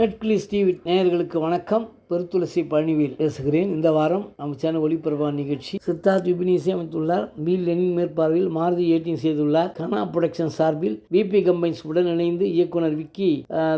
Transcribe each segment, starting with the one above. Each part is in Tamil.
நெட்கிளிஸ் டிவி நேயர்களுக்கு வணக்கம். பெருத்துளசி பழனிவேல் பேசுகிறேன். இந்த வாரம் நம்ம சேனல் ஒளிபரப்பா நிகழ்ச்சி சித்தார்த் விபினி இசையமைத்துள்ளார் பி லெனின் மேற்பார்வையில் மாருதி ஏட்டிங் செய்துள்ளார். கனா புரொடக்ஷன் சார்பில் பிபி கம்பைன்ஸ் உடன் இணைந்து இயக்குனர் விக்கி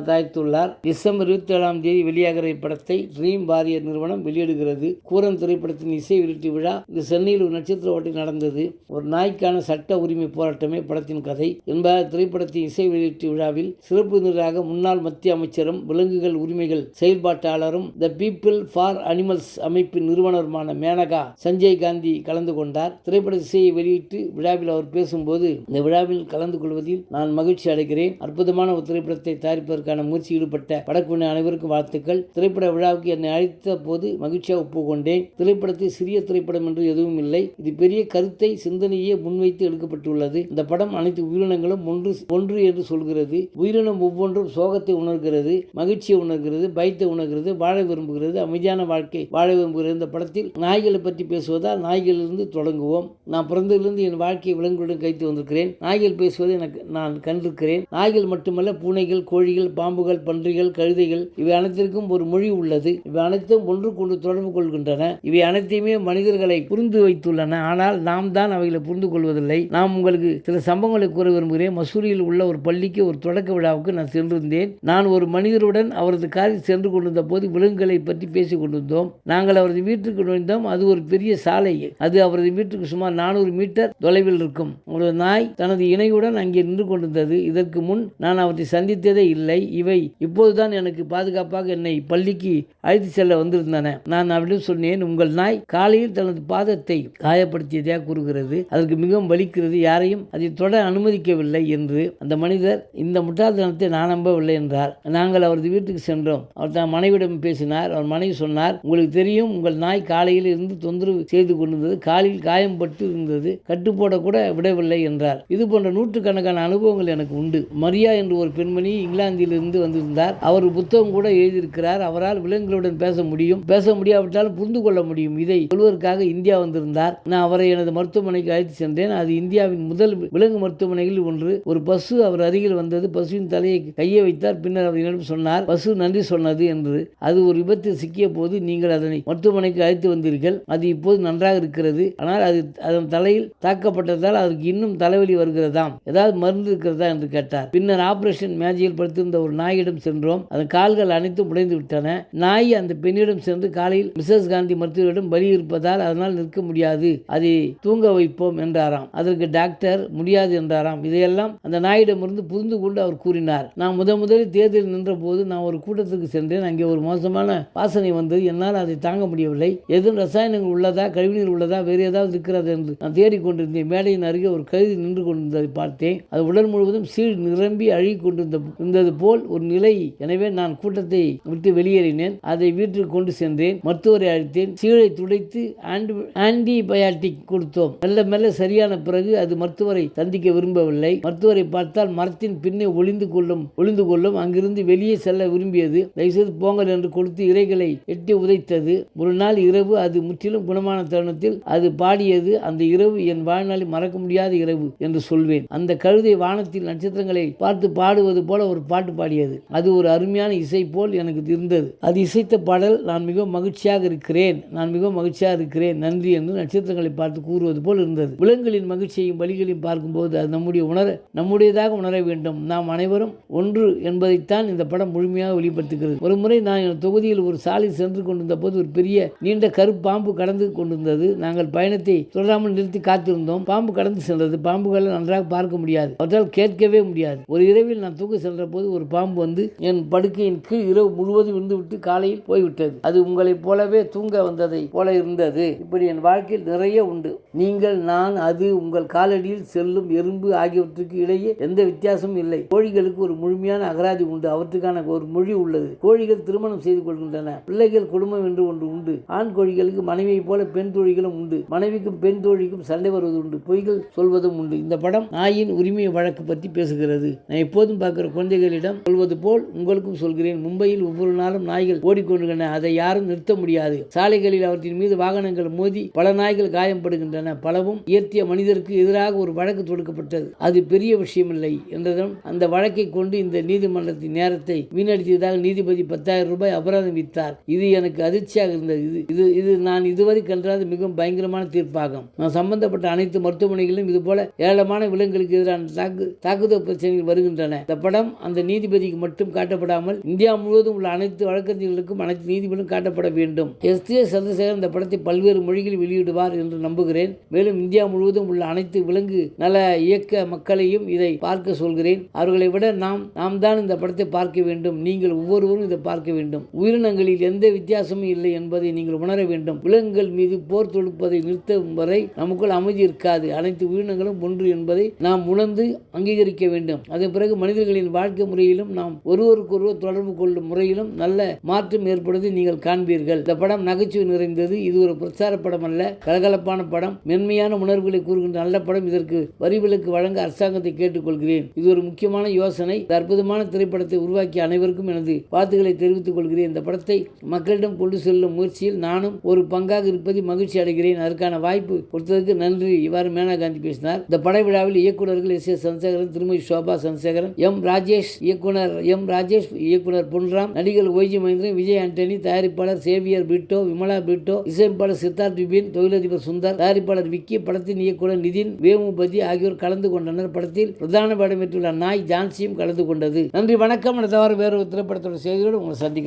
தயாரித்துள்ளார். டிசம்பர் இருபத்தி ஏழாம் தேதி வெளியாகிற இப்படத்தை ட்ரீம் வாரியர் நிறுவனம் வெளியிடுகிறது. கூரன் திரைப்படத்தின் இசை வெளியீட்டு விழா இந்த சென்னையில் ஒரு நட்சத்திர ஓட்டில் நடந்தது. ஒரு நாய்க்கான சட்ட உரிமை போராட்டமே படத்தின் கதை. என்பதால் திரைப்படத்தின் இசை வெளியீட்டு விழாவில் சிறப்பு விருந்தினராக முன்னாள் மத்திய அமைச்சரும் விலங்குகள் உரிமைகள் செயல்பாட்டாளரும் த பீப்பிள் ஃபார் அனிமல்ஸ் அமைப்பின் நிறுவனருமான மேனகா சஞ்சய் காந்தி கலந்து கொண்டார். திரைப்பட இசையை வெளியிட்டு விழாவில் அவர் பேசும்போது இந்த விழாவில் கலந்து கொள்வதில் நான் மகிழ்ச்சி அடைகிறேன். அற்புதமான ஒரு திரைப்படத்தை தயாரிப்பதற்கான முயற்சி ஈடுபட்ட படக்குழு அனைவருக்கும் வாழ்த்துக்கள். திரைப்பட விழாவுக்கு என்னை அழைத்த போது மகிழ்ச்சியாக ஒப்புக்கொண்டேன். திரைப்படத்தை சிறிய திரைப்படம் என்று எதுவும் இல்லை. இது பெரிய கருத்தை சிந்தனையே முன்வைத்து எடுக்கப்பட்டுள்ளது. இந்த படம் அனைத்து உயிரினங்களும் ஒன்று ஒன்று என்று சொல்கிறது. உயிரினம் ஒவ்வொன்றும் சோகத்தை உணர்கிறது மகிழ்ச்சியை உணர்கிறது பயத்தை உணர்கிறது வாழ விரும்புகிறது. அமைதியான வாழ்க்கை வாழ விரும்புகிறது இந்த படத்தில் நாய்களை பற்றி பேசுவதால் நாய்களிலிருந்து தொடங்குவோம். நான் பிறந்ததிலிருந்து என் வாழ்க்கையை விலங்குகளுடன் கைத்து வந்திருக்கிறேன். நாய்கள் பேசுவதை எனக்கு நான் கண்டிருக்கிறேன். நாய்கள் மட்டுமல்ல பூனைகள் கோழிகள் பாம்புகள் பன்றிகள் கழுதைகள் இவை அனைத்திற்கும் ஒரு மொழி உள்ளது. இவை அனைத்தும் ஒன்று கொண்டு தொடர்பு கொள்கின்றன. இவை அனைத்தையுமே மனிதர்களை புரிந்து வைத்துள்ளன. ஆனால் நாம் தான் அவைகளை புரிந்து கொள்வதில்லை. நாம் உங்களுக்கு சில சம்பவங்களை கூற விரும்புகிறேன். மசூரியில் உள்ள ஒரு பள்ளிக்கு ஒரு தொடக்க விழாவுக்கு நான் சென்றிருந்தேன். நான் ஒரு மனிதருடன் அவரது காரில் சென்று கொண்டிருந்த போது விலங்குகளை பற்றி பேசி கொண்டிருந்தோம் நாங்கள் அவரது வீட்டுக்கு நுழைந்தோம். அது ஒரு பெரிய சாலை. அது அவரது வீட்டுக்கு சுமார் நானூறு மீட்டர் தொலைவில் இருக்கும். ஒரு நாய் தனது இணையுடன் அங்கே நின்று கொண்டிருந்தது. இதற்கு முன் நான் அவற்றை சந்தித்ததே இல்லை. இவை இப்போதுதான் எனக்கு பாதுகாப்பாக என்னை பள்ளிக்கு அழைத்து செல்ல வந்திருந்தன. நான் அவரிடம் சொன்னேன் உங்கள் நாய் காலையில் தனது பாதத்தை காயப்படுத்தியதாக கூறுகிறது. அதற்கு மிகவும் வலிக்கிறது. யாரையும் அதை தொட அனுமதிக்கவில்லை என்று அந்த மனிதர் இந்த முட்டாள்தனத்தை நான் நம்பவில்லை என்றார். நாங்கள் அவரது வீட்டுக்கு சென்றோம். அவர் தன் மனைவியிடம் பேசினார் அவர் மனைவி சொன்னார் உங்களுக்கு தெரியும் உங்கள் நாய் காலையில் இருந்து தொந்தரவு செய்து கொண்டிருந்தது காலில் காயம்பட்டு இருந்தது கட்டுப்போட கூட விடவில்லை என்றார். இது போன்ற நூற்றுக்கணக்கான அனுபவங்கள் எனக்கு உண்டு. மரியா என்று ஒரு பெண்மணி இங்கிலாந்திலிருந்து வந்திருந்தார். அவர் புத்தகம் கூட எழுதியிருக்கிறார். அவரால் விலங்குகளுடன் பேச முடியும். பேச முடியாவிட்டாலும் புரிந்து கொள்ள முடியும். இதை சொல்வதற்காக இந்தியா வந்திருந்தார். நான் அவரை எனது மருத்துவமனைக்கு அழைத்து சென்றேன். அது இந்தியாவின் முதல் விலங்கு மருத்துவமனைகளில் ஒன்று. ஒரு பசு அவர் அருகில் வந்தது. பசுவின் தலையை கையை வைத்தார். பின்னர் அவர் என்னிடம் சொன்னார் பசு நன்றி சொன்னது என்று. அது ஒரு விபத்தில் சிக்கிய போது நீங்கள் அதனை மருத்துவமனைக்கு அழைத்து வந்தீர்கள். அது இப்போது நன்றாக இருக்கிறது. ஆனால் அது அதன் தலையில் தாக்கப்பட்டதால் அதற்கு இன்னும் தலைவலி வருகிறதாம். ஏதாவது மருந்து இருக்கிறதா என்று கேட்டார். பின்னர் ஆபரேஷன் மேஜையில் படுத்திருந்த ஒரு நாயிடம் சென்றோம். அதன் கால்கள் அனைத்தும் உடைந்து விட்டன. நாய் அந்த பெண்ணிடம் சென்று காலையில் மிஸ்ஸஸ் காந்தி மருத்துவரிடம் வலி இருப்பதால் அதனால் நிற்க முடியாது. அதை தூங்க வைப்போம் என்றாராம். அதற்கு டாக்டர் முடியாது என்றாராம். இதையெல்லாம் அந்த நாயிடமிருந்து புரிந்து கொண்டு அவர் கூறினார். நான் முத முதலில் தேர்தலில் நின்ற போது நான் ஒரு கூட்டத்துக்கு சென்றேன். அங்கே ஒரு மோசமான வாசனை வந்தது என்னால் அதை தாங்க முடியவில்லை. எதுவும் ரசாயனங்கள் உள்ளதா கழிவுநீர் உள்ளதா வேறு ஏதாவது இருக்கிறது என்று நான் தேடிக்கொண்டிருந்தேன் மேடையின் அருகே ஒரு கழுதி நின்று கொண்டிருந்ததை பார்த்தேன். அது உடல் முழுவதும் சீழ் நிரம்பி அழுகி கொண்டிருந்த இருந்தது போல் ஒரு நிலை. எனவே நான் கூட்டத்தை விட்டு வெளியேறினேன். அதை வீட்டுக்கு கொண்டு சென்றேன். மருத்துவரை அழைத்தேன். சீழை துடைத்து ஆன்டி ஆன்டிபயாட்டிக் கொடுத்தோம். மெல்ல மெல்ல சரியான பிறகு அது மருத்துவரை சந்திக்க விரும்பவில்லை. மருத்துவரை பார்த்தால் மரத்தின் பின்னே ஒளிந்து கொள்ளும் ஒளிந்து கொள்ளும். அங்கிருந்து வெளியே செல்ல விரும்பியது. தயவுசெய்து போங்கள் என்று கொடுத்து இறைகளை எட்டி உதைத்தது. ஒரு நாள் இரவு அது முற்றிலும் குணமான தருணத்தில் அது பாடியது அந்த இரவு என் வாழ்நாளில் மறக்க முடியாத இரவு என்று சொல்வேன். அந்த கழுதை வானத்தில் நட்சத்திரங்களை பார்த்து பாடுவது போல ஒரு பாட்டு பாடியது. அது ஒரு அருமையான இசை போல் எனக்கு இருந்தது. அது இசைத்த பாடல் நான் மிகவும் மகிழ்ச்சியாக இருக்கிறேன் நான் மிகவும் மகிழ்ச்சியாக இருக்கிறேன் நன்றி என்று நட்சத்திரங்களை பார்த்து கூறுவது போல் இருந்தது. விலங்குகளின் மகிழ்ச்சியையும் வழிகளையும் பார்க்கும்போது அது நம்முடைய உணர நம்முடையதாக உணர வேண்டும். நாம் அனைவரும் ஒன்று என்பதைத்தான் இந்த படம் முழுமையாக வெளிப்படுத்துகிறது. ஒரு முறை நான் என் தொகுதியில் ஒரு சாலையில் சென்று கொண்டிருந்த போது ஒரு பெரிய நீண்ட கருப்பாம்பு கடந்து கொண்டிருந்தது. நாங்கள் பயணத்தை தொடராமல் நிறுத்தி காத்திருந்தோம். பாம்பு கடந்து சென்றது. பாம்புகளை நன்றாக பார்க்க முடியாது. அவற்றால் கேட்கவே முடியாது. ஒரு இரவில் நான் தூங்க சென்ற போது ஒரு பாம்பு வந்து என் படுக்கையின் கீழ் இரவு முழுவதும் விழுந்துவிட்டு காலையில் போய்விட்டது. அது உங்களைப் போலவே தூங்க வந்ததை போல இருந்தது. இப்படி என் வாழ்க்கையில் நிறைய உண்டு. நீங்கள் நான் அது உங்கள் காலடியில் செல்லும் எறும்பு ஆகியவற்றுக்கு இடையே எந்த வித்தியாசமும் இல்லை. கோழிகளுக்கு ஒரு முழுமையான அகராதி உண்டு. அவற்றுக்கான ஒரு மொழி உள்ளது. கோழிகள் திருமணம் செய்து கொள்கின்றன. வந்தன. பிள்ளைகள் குடும்பம் என்று ஒன்று உண்டு. ஆண் கோழிகளுக்கு மனைவியைப் போல பெண் தோழிகளும் உண்டு. மனைவிக்கும் பெண் தோழிக்கும் சண்டை வருவது உண்டு. பொய்கள் சொல்வதும் உண்டு. இந்த படம் நாயின் உரிமை வழக்கு பற்றி பேசுகிறது. நான் எப்போதும் பார்க்கிற குழந்தைகளிடம் சொல்வது போல் உங்களுக்கும் சொல்கிறேன். மும்பையில் ஒவ்வொரு நாளும் நாய்கள் ஓடிக்கொண்டிருக்கின்றன. அதை யாரும் நிறுத்த முடியாது. சாலைகளில் அவற்றின் மீது வாகனங்கள் மோதி பல நாய்கள் காயப்படுகின்றன பலவும் இயற்றிய மனிதருக்கு எதிராக ஒரு வழக்கு தொடுக்கப்பட்டது. அது பெரிய விஷயமில்லை என்றதும் அந்த வழக்கை கொண்டு இந்த நீதிமன்றத்தின் நேரத்தை வீணடித்ததாக நீதிபதி பத்தாயிரம் ரூபாய் அபராதம் அறிவித்தார். இது எனக்கு அதிர்ச்சியாக இருந்தது. இது இது இது நான் இதுவரை கண்டாத மிகவும் பயங்கரமான தீர்ப்பாகும். நான் சம்பந்தப்பட்ட அனைத்து மருத்துவமனைகளிலும் இது போல ஏராளமான விலங்குகளுக்கு எதிரான தாக்கு தாக்குதல் பிரச்சனைகள் வருகின்றன. இந்த படம் அந்த நீதிபதிக்கு மட்டும் காட்டப்படாமல் இந்தியா முழுவதும் உள்ள அனைத்து வழக்கறிஞர்களுக்கும் அனைத்து நீதிபதிகளும் காட்டப்பட வேண்டும். எஸ். ஏ சந்திரசேகர் இந்த படத்தை பல்வேறு மொழிகளில் வெளியிடுவார் என்று நம்புகிறேன். மேலும் இந்தியா முழுவதும் உள்ள அனைத்து விலங்கு நல இயக்க மக்களையும் இதை பார்க்க சொல்கிறேன். அவர்களை விட நாம் நாம் தான் இந்த படத்தை பார்க்க வேண்டும். நீங்கள் ஒவ்வொருவரும் இதை பார்க்க வேண்டும். உயிரினங்களில் எந்த வித்தியாசமும் இல்லை என்பதை நீங்கள் உணர வேண்டும். விலங்குகள் மீது போர் தொடுப்பதை நிறுத்தும் வரை நமக்குள் அமைதி இருக்காது. அனைத்து உயிரினங்களும் ஒன்று என்பதை நாம் உணர்ந்து அங்கீகரிக்க வேண்டும். அதன் பிறகு மனிதர்களின் வாழ்க்கை முறையிலும் நாம் ஒருவருக்கொருவர் தொடர்பு கொள்ளும் முறையிலும் நல்ல மாற்றம் ஏற்படுவதை நீங்கள் காண்பீர்கள். இந்த படம் நகைச்சுவை நிறைந்தது. இது ஒரு பிரச்சார படம் அல்ல கலகலப்பான படம். மென்மையான உணர்வுகளை கூறுகின்ற நல்ல படம். இதற்கு வரிவிலக்கு வழங்க அரசாங்கத்தை கேட்டுக்கொள்கிறேன். இது ஒரு முக்கியமான யோசனை. அற்புதமான திரைப்படத்தை உருவாக்கிய அனைவருக்கும் எனது வாழ்த்துக்களை தெரிவித்துக் கொள்கிறேன். இந்த படம் படத்தை மக்களிடம் கொண்டு செல்லும் முயற்சியில் நானும் ஒரு பங்காக இருப்பதை மகிழ்ச்சி அடைகிறேன். அதற்கான வாய்ப்பு கொடுத்ததற்கு நன்றி. இவ்வாறு மேனா காந்தி பேசினார். இந்த படை விழாவில் இயக்குநர்கள் எஸ். எஸ். சந்திரசேகரன் திருமதி சோபா சந்திரசேகரன் எம். ராஜேஷ் இயக்குனர் எம். ராஜேஷ் இயக்குனர் பொன்ராம் நடிகர் ஒய்ஜி மகேந்திரன் விஜய் ஆண்டனி தயாரிப்பாளர் சேவியர் பிட்டோ விமலா பிட்டோ இசையமைப்பாளர் சித்தார்த் விபின் தொழிலதிபர் சுந்தர் தயாரிப்பாளர் விக்கி படத்தின் இயக்குனர் நிதின் வேமுபதி ஆகியோர் கலந்து கொண்டனர். படத்தில் பிரதான படம் பெற்றுள்ள நாய் ஜான்சியும் கலந்து கொண்டது. நன்றி. வணக்கம். அடுத்த வாரம் வேறு ஒரு திரைப்படத்தோட செய்தியோடு உங்களை சந்திக்கிறேன்.